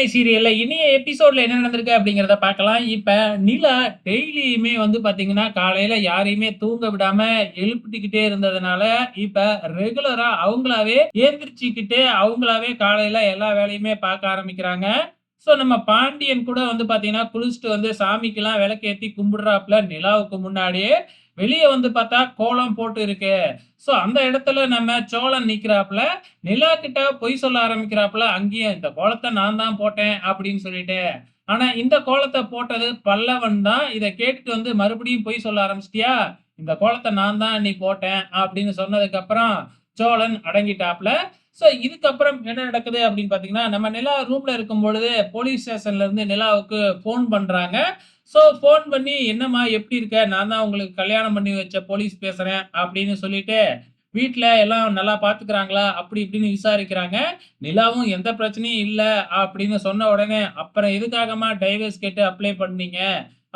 மருமலை சீரியல்ல இனிய எபிசோட்ல என்ன நடந்திருக்கு அப்படிங்கிறத பார்க்கலாம். இப்ப நிலா டெய்லியுமே வந்து பாத்தீங்கன்னா காலையில யாரையுமே தூங்க விடாம எழுப்பிட்டுக்கிட்டே இருந்ததுனால, இப்ப ரெகுலரா அவங்களாவே ஏந்திரிச்சுக்கிட்டு அவங்களாவே காலையில எல்லா வேலையுமே பார்க்க ஆரம்பிக்கிறாங்க. ஸோ நம்ம பாண்டியன் கூட வந்து பார்த்தீங்கன்னா, குளிச்சுட்டு வந்து சாமிக்கெல்லாம் விளக்கேத்தி கும்பிடுறாப்புல நிலாவுக்கு முன்னாடியே. வெளியே வந்து பார்த்தா கோலம் போட்டு இருக்கு. ஸோ அந்த இடத்துல நம்ம சோழன் நிற்கிறாப்புல நிலா கிட்ட பொய் சொல்ல ஆரம்பிக்கிறாப்புல. அங்கேயும் இந்த கோலத்தை நான் தான் போட்டேன் அப்படின்னு சொல்லிட்டு. ஆனா இந்த கோலத்தை போட்டது பல்லவன் தான். இதை கேட்டுட்டு வந்து மறுபடியும் பொய் சொல்ல ஆரம்பிச்சிட்டியா? இந்த கோலத்தை நான் தான் நீ போட்டேன் அப்படின்னு சொன்னதுக்கு அப்புறம் சோழன் அடங்கிட்டாப்புல. ஸோ இதுக்கப்புறம் என்ன நடக்குது அப்படின்னு பார்த்தீங்கன்னா, நம்ம நிலா ரூம்ல இருக்கும்பொழுது போலீஸ் ஸ்டேஷன்ல இருந்து நிலாவுக்கு ஃபோன் பண்றாங்க. ஸோ ஃபோன் பண்ணி "என்னம்மா எப்படி இருக்க? நான் தான் உங்களுக்கு கல்யாணம் பண்ணி வச்ச போலீஸ் பேசுறேன்" அப்படின்னு சொல்லிட்டு, வீட்ல எல்லாம் நல்லா பார்த்துக்கிறாங்களா? அப்படி இப்படின்னு விசாரிக்கிறாங்க. நிலாவும் எந்த பிரச்சனையும் இல்லை அப்படின்னு சொன்ன உடனே, "அப்புறம் எதுக்காகம்மா டைவர்ஸ் கேட்டு அப்ளை பண்ணீங்க?"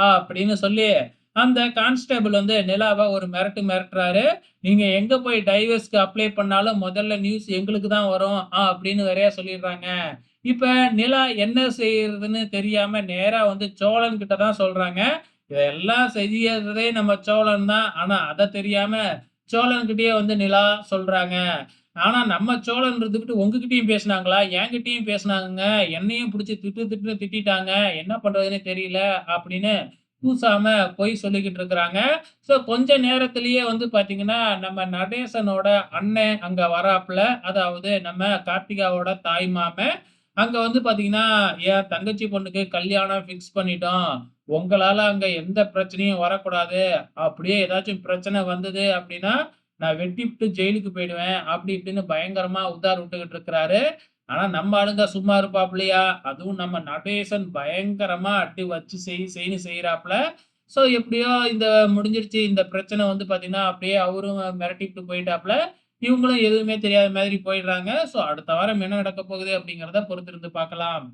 அப்படின்னு சொல்லி, அந்த கான்ஸ்டபிள் வந்து நிலாவை ஒரு மிரட்டு மிரட்டுறாரு. "நீங்க எங்க போய் டைவர்ஸ்க்கு அப்ளை பண்ணாலும் முதல்ல நியூஸ் எங்களுக்கு தான் வரும்" அப்படின்னு வரையா சொல்லிடுறாங்க. இப்போ நிலா என்ன செய்யறதுன்னு தெரியாம நேரா வந்து சோழன் கிட்ட தான் சொல்றாங்க. இதெல்லாம் செய்யறதே நம்ம சோழன் தான். ஆனா அதை தெரியாம சோழன்கிட்டயே வந்து நிலா சொல்றாங்க. ஆனா நம்ம சோழன் உங்ககிட்டயும் பேசினாங்களா என்கிட்டயும் பேசினாங்க என்னையும் பிடிச்சி திட்டு திட்டுன்னு திட்டிட்டாங்க. என்ன பண்ணுறதுனே தெரியல அப்படின்னு பூசாமல் பொய் சொல்லிக்கிட்டு இருக்கிறாங்க. ஸோ கொஞ்ச நேரத்திலேயே வந்து பார்த்தீங்கன்னா, நம்ம நடேசனோட அண்ணன் அங்கே வராப்புல. அதாவது நம்ம கார்த்திகாவோட தாய்மாமை அங்க வந்து பார்த்தீங்கன்னா, "என் தங்கச்சி பொண்ணுக்கு கல்யாணம் ஃபிக்ஸ் பண்ணிட்டோம். உங்களால அங்க எந்த பிரச்சனையும் வரக்கூடாது. அப்படியே ஏதாச்சும் பிரச்சனை வந்தது அப்படின்னா, நான் வெட்டிப்புட்டு ஜெயிலுக்கு போயிடுவேன்." அப்படி இப்படின்னு பயங்கரமா உதார் விட்டுக்கிட்டு இருக்கிறாரு. ஆனா நம்ம ஆளுங்க சும்மா இருப்பாப்லையா அதுவும் நம்ம நடேசன் பயங்கரமா அட்டி வச்சு செய் செய்னு செய்யறாப்ல ஸோ எப்படியோ இந்த முடிஞ்சிருச்சு. இந்த பிரச்சனை வந்து பார்த்தீங்கன்னா, அப்படியே அவரும் மிரட்டிட்டு போயிட்டாப்புல. இவங்களும் எதுவுமே தெரியாத மாதிரி போயிடுறாங்க. ஸோ அடுத்த வாரம் என்ன நடக்க போகுது அப்படிங்கிறத பொறுத்திருந்து பார்க்கலாம்.